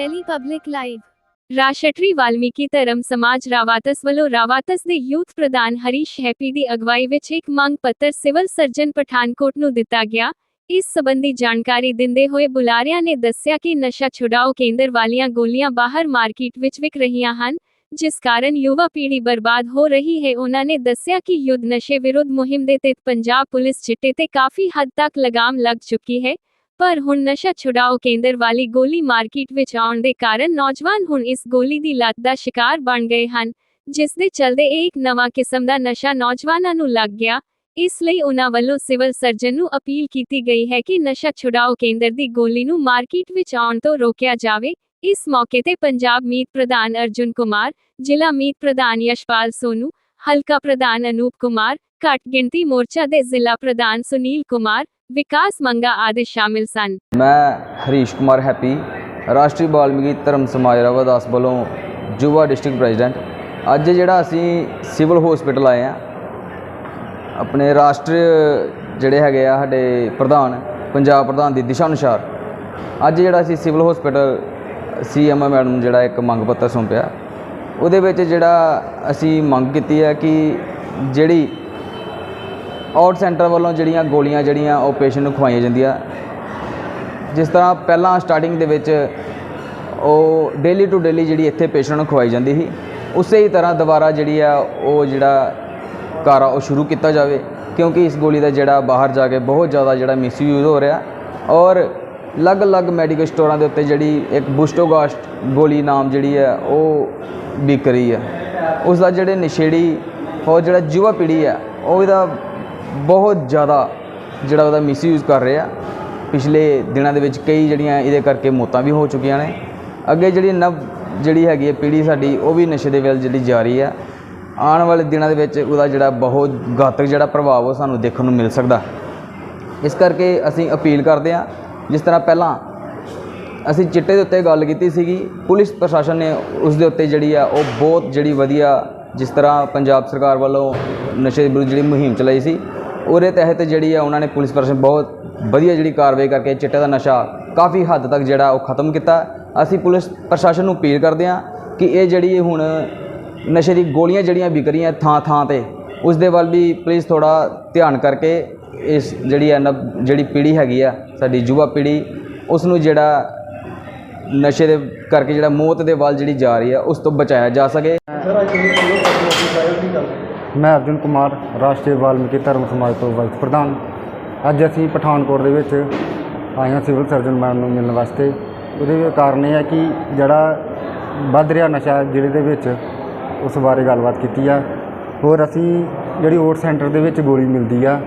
Delhi Public Live. ਰਾਸ਼ਟਰੀ ਵਾਲਮੀਕੀ ਧਰਮ ਸਮਾਜ ਰਾਵਾਤਸ ਵੱਲੋਂ ਰਾਵਾਤਸ ਦੇ ਯੂਥ ਪ੍ਰਧਾਨ ਹਰੀਸ਼ ਹੈਪੀ ਦੀ ਅਗਵਾਈ ਵਿੱਚ ਇੱਕ ਮੰਗ ਪੱਤਰ ਸਿਵਲ ਸਰਜਨ ਪਠਾਨਕੋਟ ਨੂੰ ਦਿੱਤਾ ਗਿਆ। ਇਸ ਸੰਬੰਧੀ ਜਾਣਕਾਰੀ ਦਿੰਦੇ ਹੋਏ ਬੁਲਾਰਿਆਂ ਨੇ ਦੱਸਿਆ ਕਿ ਨਸ਼ਾ ਛੁਡਾਓ ਕੇਂਦਰ ਵਾਲੀਆਂ ਗੋਲੀਆਂ ਬਾਹਰ ਮਾਰਕੀਟ ਵਿੱਚ ਵਿਕ ਰਹੀਆਂ ਹਨ, ਜਿਸ ਕਾਰਨ ਯੁਵਾ ਪੀੜ੍ਹੀ ਬਰਬਾਦ ਹੋ ਰਹੀ ਹੈ। ਉਹਨਾਂ ਨੇ ਦੱਸਿਆ ਕਿ ਯੁੱਧ ਨਸ਼ੇ ਵਿਰੁੱਧ ਮੁਹਿੰਮ ਦੇ ਤਹਿਤ ਪੰਜਾਬ ਪੁਲਿਸ ਚਿੱਟੇ ਤੇ ਕਾਫੀ ਹੱਦ ਤੱਕ ਲਗਾਮ ਲੱਗ ਚੁੱਕੀ ਹੈ। ਪਰ ਹੁਣ ਨਸ਼ਾ ਛੁਡਾਓ ਕੇਂਦਰ ਵਾਲੀ ਗੋਲੀ ਮਾਰਕੀਟ ਵਿੱਚ ਆਉਣ ਦੇ ਕਾਰਨ ਨੌਜਵਾਨ ਹੁਣ ਇਸ ਗੋਲੀ ਦੀ ਲਤ ਦਾ ਸ਼ਿਕਾਰ ਬਣ ਗਏ ਹਨ, ਜਿਸ ਦੇ ਚਲਦੇ ਇਹ ਇੱਕ ਨਵਾਂ ਕਿਸਮ ਦਾ ਨਸ਼ਾ ਨੌਜਵਾਨਾਂ ਨੂੰ ਲੱਗ ਗਿਆ। ਇਸ ਲਈ ਉਹਨਾਂ ਵੱਲੋਂ ਸਿਵਲ ਸਰਜਨ ਨੂੰ ਅਪੀਲ ਕੀਤੀ ਗਈ ਹੈ ਕਿ ਨਸ਼ਾ ਛੁਡਾਓ ਕੇਂਦਰ ਦੀ ਗੋਲੀ ਨੂੰ ਮਾਰਕੀਟ ਵਿੱਚ ਆਉਣ ਤੋਂ ਰੋਕਿਆ ਜਾਵੇ। ਇਸ ਮੌਕੇ ਤੇ ਪੰਜਾਬ ਮੀਤ ਪ੍ਰਧਾਨ ਅਰਜੁਨ ਕੁਮਾਰ, ਜ਼ਿਲ੍ਹਾ ਮੀਤ ਪ੍ਰਧਾਨ ਯਸ਼ਪਾਲ ਸੋਨੂ, ਹਲਕਾ ਪ੍ਰਧਾਨ ਅਨੂਪ ਕੁਮਾਰ ਘੱਟ ਗਿਣਤੀ ਮੋਰਚਾ ਦੇ ਜ਼ਿਲ੍ਹਾ ਪ੍ਰਧਾਨ ਸੁਨੀਲ ਕੁਮਾਰ, ਵਿਕਾਸ ਮੰਗਾ ਆਦਿ ਸ਼ਾਮਿਲ ਸਨ। ਮੈਂ ਹਰੀਸ਼ ਕੁਮਾਰ ਹੈਪੀ, ਰਾਸ਼ਟਰੀ ਬਾਲਮੀਕੀ ਧਰਮ ਸਮਾਜ ਰਵਾਦਾਸ ਵੱਲੋਂ ਯੁਵਾ ਡਿਸਟ੍ਰਿਕਟ ਪ੍ਰੈਜ਼ੀਡੈਂਟ। ਅੱਜ ਜਿਹੜਾ ਅਸੀਂ ਸਿਵਲ ਹਸਪੀਟਲ ਆਏ ਆ ਆਪਣੇ ਰਾਸ਼ਟਰ ਜਿਹੜੇ ਹੈਗੇ ਆ ਸਾਡੇ ਪ੍ਰਧਾਨ, ਪੰਜਾਬ ਪ੍ਰਧਾਨ ਦੀ ਦਿਸ਼ਾ ਅਨੁਸਾਰ, ਅੱਜ ਜਿਹੜਾ ਅਸੀਂ ਸਿਵਲ ਹਸਪੀਟਲ ਸੀਐਮ ਮੈਡਮ ਨੂੰ ਜਿਹੜਾ ਇੱਕ ਮੰਗ ਪੱਤਰ ਸੌਂਪਿਆ, ਉਹਦੇ ਵਿੱਚ ਜਿਹੜਾ ਅਸੀਂ ਮੰਗ ਕੀਤੀ ਹੈ ਕਿ ਜਿਹੜੀ ਆਊਟ ਸੈਂਟਰ ਵੱਲੋਂ ਜਿਹੜੀਆਂ ਗੋਲੀਆਂ, ਜਿਹੜੀਆਂ ਉਹ ਪੇਸ਼ੈਂਟ ਨੂੰ ਖਵਾਈਆਂ ਜਾਂਦੀਆਂ। ਜਿਸ ਤਰ੍ਹਾਂ ਪਹਿਲਾਂ ਸਟਾਰਟਿੰਗ ਦੇ ਵਿੱਚ ਉਹ ਡੇਲੀ ਟੂ ਡੇਲੀ ਜਿਹੜੀ ਇੱਥੇ ਪੇਸ਼ੈਂਟ ਨੂੰ ਖਵਾਈ ਜਾਂਦੀ ਸੀ, ਉਸੇ ਹੀ ਤਰ੍ਹਾਂ ਦੁਬਾਰਾ ਜਿਹੜੀ ਆ ਉਹ ਜਿਹੜਾ ਕਾਰਾ ਉਹ ਸ਼ੁਰੂ ਕੀਤਾ ਜਾਵੇ, ਕਿਉਂਕਿ ਇਸ ਗੋਲੀ ਦਾ ਜਿਹੜਾ ਬਾਹਰ ਜਾ ਕੇ ਬਹੁਤ ਜ਼ਿਆਦਾ ਜਿਹੜਾ ਮਿਸਯੂਜ਼ ਹੋ ਰਿਹਾ। ਔਰ ਅਲੱਗ-ਅਲੱਗ ਮੈਡੀਕਲ ਸਟੋਰਾਂ ਦੇ ਉੱਤੇ ਜਿਹੜੀ ਇੱਕ ਬੁਸਟੋਗਾਸਟ ਗੋਲੀ ਨਾਮ ਜਿਹੜੀ ਹੈ ਉਹ ਵਿਕ ਰਹੀ ਹੈ ਉਸ ਦਾ ਜਿਹੜੇ ਨਸ਼ੇੜੀ ਔਰ ਜਿਹੜਾ ਯੁਵਾ ਪੀੜ੍ਹੀ ਹੈ ਉਹ ਇਹਦਾ ਬਹੁਤ ਜ਼ਿਆਦਾ ਜਿਹੜਾ ਉਹਦਾ ਮਿਸਯੂਜ਼ ਕਰ ਰਹੇ। ਆ ਪਿਛਲੇ ਦਿਨਾਂ ਦੇ ਵਿੱਚ ਕਈ ਜਿਹੜੀਆਂ ਇਹਦੇ ਕਰਕੇ ਮੌਤਾਂ ਵੀ ਹੋ ਚੁੱਕੀਆਂ ਨੇ। ਅੱਗੇ ਜਿਹੜੀ ਨਵ ਜਿਹੜੀ ਹੈਗੀ ਹੈ ਪੀੜ੍ਹੀ ਸਾਡੀ, ਉਹ ਵੀ ਨਸ਼ੇ ਦੇ ਵੱਲ ਜਿਹੜੀ ਜਾ ਰਹੀ ਆ। ਆਉਣ ਵਾਲੇ ਦਿਨਾਂ ਦੇ ਵਿੱਚ ਉਹਦਾ ਜਿਹੜਾ ਬਹੁਤ ਘਾਤਕ ਜਿਹੜਾ ਪ੍ਰਭਾਵ ਉਹ ਸਾਨੂੰ ਦੇਖਣ ਨੂੰ ਮਿਲ ਸਕਦਾ। ਇਸ ਕਰਕੇ ਅਸੀਂ ਅਪੀਲ ਕਰਦੇ ਹਾਂ, ਜਿਸ ਤਰ੍ਹਾਂ ਪਹਿਲਾਂ ਅਸੀਂ ਚਿੱਟੇ ਦੇ ਉੱਤੇ ਗੱਲ ਕੀਤੀ ਸੀਗੀ, ਪੁਲਿਸ ਪ੍ਰਸ਼ਾਸਨ ਨੇ ਉਸ ਦੇ ਉੱਤੇ ਜਿਹੜੀ ਆ, ਉਹ ਬਹੁਤ ਜਿਹੜੀ ਵਧੀਆ ਜਿਸ ਤਰ੍ਹਾਂ ਪੰਜਾਬ ਸਰਕਾਰ ਵੱਲੋਂ ਨਸ਼ੇ ਵਿਰੁੱਧ ਜਿਹੜੀ ਮੁਹਿੰਮ ਚਲਾਈ ਸੀ ਉਹਦੇ ਤਹਿਤ ਜਿਹੜੀ ਆ ਉਹਨਾਂ ਨੇ ਪੁਲਿਸ ਪ੍ਰਸ਼ਾਸਨ ਬਹੁਤ ਵਧੀਆ ਜਿਹੜੀ ਕਾਰਵਾਈ ਕਰਕੇ ਚਿੱਟੇ ਦਾ ਨਸ਼ਾ ਕਾਫੀ ਹੱਦ ਤੱਕ ਜਿਹੜਾ ਉਹ ਖਤਮ ਕੀਤਾ। ਅਸੀਂ ਪੁਲਿਸ ਪ੍ਰਸ਼ਾਸਨ ਨੂੰ ਅਪੀਲ ਕਰਦੇ ਹਾਂ ਕਿ ਇਹ ਜਿਹੜੀ ਹੁਣ ਨਸ਼ੇ ਦੀ ਗੋਲੀਆਂ ਜਿਹੜੀਆਂ ਵਿਕ ਰਹੀਆਂ ਥਾਂ ਥਾਂ ਤੇ, ਉਸ ਦੇ ਵੱਲ ਵੀ ਪਲੀਜ਼ ਥੋੜਾ ਧਿਆਨ ਕਰਕੇ ਇਸ ਜਿਹੜੀ ਹੈ ਨਵ- ਜਿਹੜੀ ਪੀੜ੍ਹੀ ਹੈਗੀ ਆ, ਸਾਡੀ ਯੁਵਾ ਪੀੜ੍ਹੀ, ਉਸ ਨੂੰ ਜਿਹੜਾ ਨਸ਼ੇ ਦੇ ਕਰਕੇ ਜਿਹੜਾ ਮੌਤ ਦੇ ਵੱਲ ਜਿਹੜੀ ਜਾ ਰਹੀ ਆ, ਉਸ ਤੋਂ ਬਚਾਇਆ ਜਾ ਸਕੇ। ਮੈਂ ਅਰਜੁਨ ਕੁਮਾਰ, ਰਾਸ਼ਟਰੀ ਵਾਲਮੀਕੀ ਧਰਮ ਸਮਾਜ ਤੋਂ ਵਕਤ ਪ੍ਰਧਾਨ। ਅੱਜ ਅਸੀਂ ਪਠਾਨਕੋਟ ਦੇ ਵਿੱਚ ਆਏ ਹਾਂ ਸਿਵਲ ਸਰਜਨ ਮੈਮ ਨੂੰ ਮਿਲਣ ਵਾਸਤੇ। ਉਹਦੇ ਕਾਰਨ ਇਹ ਹੈ ਕਿ ਜਿਹੜਾ ਵੱਧ ਰਿਹਾ ਨਸ਼ਾ ਜ਼ਿਲ੍ਹੇ ਦੇ ਵਿੱਚ, ਉਸ ਬਾਰੇ ਗੱਲਬਾਤ ਕੀਤੀ ਆ। ਹੋਰ ਅਸੀਂ ਜਿਹੜੀ ਓਟ ਸੈਂਟਰ ਦੇ ਵਿੱਚ ਗੋਲੀ ਮਿਲਦੀ ਆ,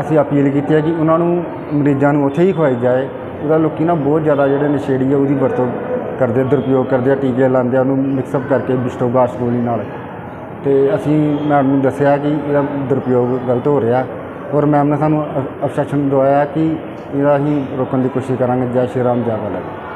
ਅਸੀਂ ਅਪੀਲ ਕੀਤੀ ਹੈ ਕਿ ਉਹਨਾਂ ਨੂੰ ਮਰੀਜ਼ਾਂ ਨੂੰ ਉੱਥੇ ਹੀ ਖਵਾਈ ਜਾਏ। ਉਹਦਾ ਲੋਕੀ ਨਾ ਬਹੁਤ ਜ਼ਿਆਦਾ ਜਿਹੜੇ ਨਸ਼ੇੜੀ ਆ, ਉਹਦੀ ਵਰਤੋਂ ਕਰਦੇ ਦੁਰਪਯੋਗ ਕਰਦੇ ਆ, ਟੀਕੇ ਲਾਉਂਦੇ ਆ, ਉਹਨੂੰ ਮਿਕਸਅਪ ਕਰਕੇ ਬਿਸਟੋਗਾਸ ਗੋਲੀ ਨਾਲ। ਤੇ ਅਸੀਂ ਮੈਮ ਨੂੰ ਦੱਸਿਆ ਕਿ ਇਹਦਾ ਦੁਰਪਯੋਗ ਗਲਤ ਹੋ ਰਿਹਾ। ਔਰ ਮੈਮ ਨੇ ਸਾਨੂੰ ਅਬਸੈਸ਼ਨ ਦਵਾਇਆ ਕਿ ਇਹਦਾ ਅਸੀਂ ਰੋਕਣ ਦੀ ਕੋਸ਼ਿਸ਼ ਕਰਾਂਗੇ, ਜੈ ਸ਼੍ਰੀ ਰਾਮ, ਜੈ ਬਾਲਾ ਜੀ